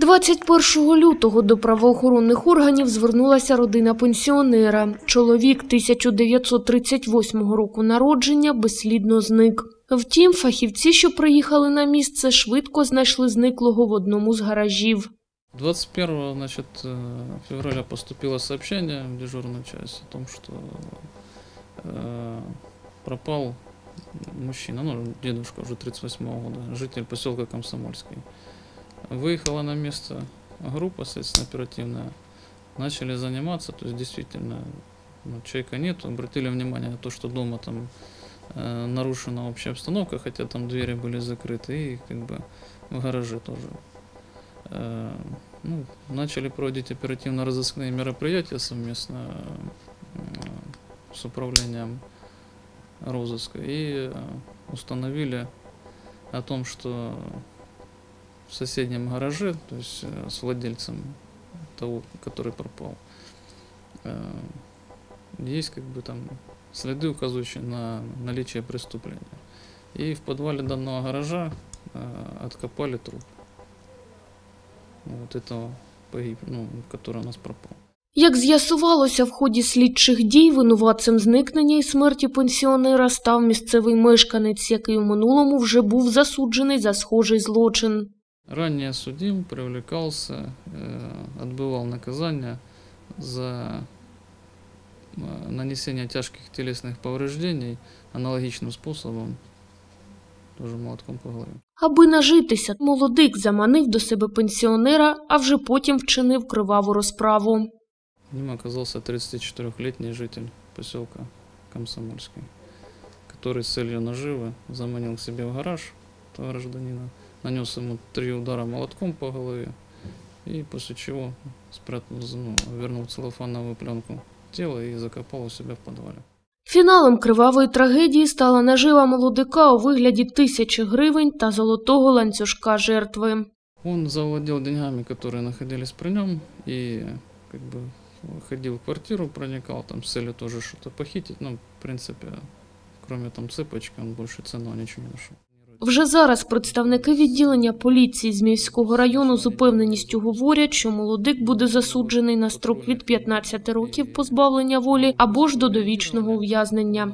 21 лютого до правоохоронних органів звернулася родина пенсіонера. Чоловік 1938 року народження безслідно зник. Втім, фахівці, що приїхали на місце, швидко знайшли зниклого в одному з гаражів. 21 значит, э, февраля поступило сообщение в дежурную часть о том, что э, пропал мужчина, ну, дедушка уже 38 года, житель поселка Комсомольский. Выехала на место группа, соответственно, оперативная. Начали заниматься, то есть действительно ну, человека нет. Обратили внимание на то, что дома там э, нарушена общая обстановка, хотя там двери были закрыты, и как бы в гараже тоже. Э, ну, начали проводить оперативно-розыскные мероприятия совместно э, с управлением розыска и э, установили о том, что в соседнем гараже, то есть э, с владельцем того, который пропал, э, есть как бы там следы, указывающие на наличие преступления. И в подвале данного гаража э, откопали труп вот этого погиб, ну, который у нас пропал. Як з'ясувалося, в ході слідчих дій винуватцем зникнення і смерті пенсіонера став місцевий мешканець, який у минулому вже був засуджений за схожий злочин. Ранее судим, привлекался, э, отбывал наказание за э, нанесение тяжких телесных повреждений аналогичным способом, тоже молотком по голове. Аби нажитися, молодик заманив до себе пенсіонера, а вже потім вчинив криваву розправу. Ним оказался 34-летний житель поселка Комсомольский, который с целью наживы заманил к себе в гараж этого гражданина, нанес ему три удара молотком по голове и после чего спрятал, ну, вернул целлофановую пленку тело и закопал у себя в подвале. Фіналом кривавої трагедії стала нажива молодика у вигляді тисячі гривень та золотого ланцюжка жертви. Он завладел деньгами, которые находились при нем, и как бы ходил в квартиру, проникал там с целью тоже что-то похитить. Ну, в принципе, кроме там цепочки, он больше ценного ничего не нашел. Вже зараз представники відділення поліції з Мівського району з упевненістю говорять, що молодик буде засуджений на строк від 15 років позбавлення волі або ж до довічного ув'язнення.